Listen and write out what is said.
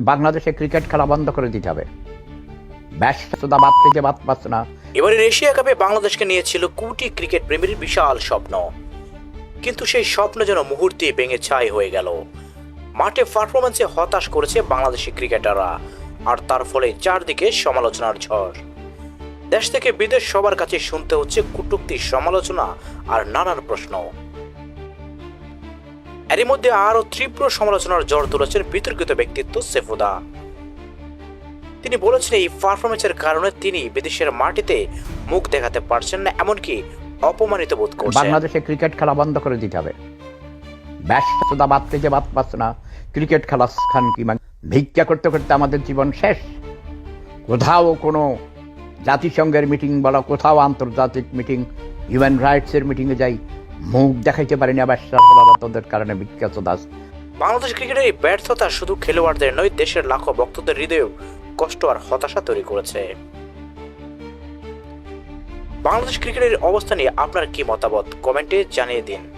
বাংলাদেশে ক্রিকেট খেলা বন্ধ করে দিতে হবে। ব্যস্ততা বাদ থেকে বাদ পাচ্ছে না। এবারের এশিয়া কাপে বাংলাদেশকে নিয়েছিল কোটি ক্রিকেট প্রেমীর বিশাল স্বপ্ন। কিন্তু সেই স্বপ্ন যেন মুহূর্তে ভেঙে ছাই হয়ে গেল। মাঠে পারফরমেন্সে হতাশ করেছে বাংলাদেশি ক্রিকেটাররা আর তার ফলে চারদিকে সমালোচনার ঝড়। দেশ থেকে বিদেশ সবার কাছে শুনতে হচ্ছে কটূক্তি সমালোচনা আর নানান প্রশ্ন। এরই মধ্যে আরও তীব্র সমালোচনার জ্বর তুলেছেন বিতর্কিত ব্যক্তিত্ব সেফুদা। তিনি বলেছেন, এই পারফরমেন্সের কারণে তিনি বিদেশের মাটিতে মুখ দেখাতে পারছেন না, এমনকি অপমানিত বোধ করছেন। বাংলাদেশে ক্রিকেট খেলা বন্ধ করে দিতে হবে। ব্যস্ততা বাদ থেকে বাদ পাচ্ছে না, ক্রিকেট খেলা খান কি মানে? ভিক্ষা করতে করতে আমাদের জীবন শেষ। কোথাও কোনো জাতিসংঘের মিটিং বলা, কোথাও আন্তর্জাতিক মিটিং হিউম্যান রাইটসের মিটিংয়ে যাই মুখ দেখাইতে পারিনি, আবার ব্যস্ততার কারণে বিখ্যাত দাস। বাংলাদেশ ক্রিকেটের এই ব্যর্থতা শুধু খেলোয়াড়দের নয়, দেশের লাখো ভক্তদের হৃদয়েও কষ্ট আর হতাশা তৈরি করেছে। বাংলাদেশ ক্রিকেটের অবস্থা নিয়ে আপনার কি মতামত? কমেন্টে জানিয়ে দিন।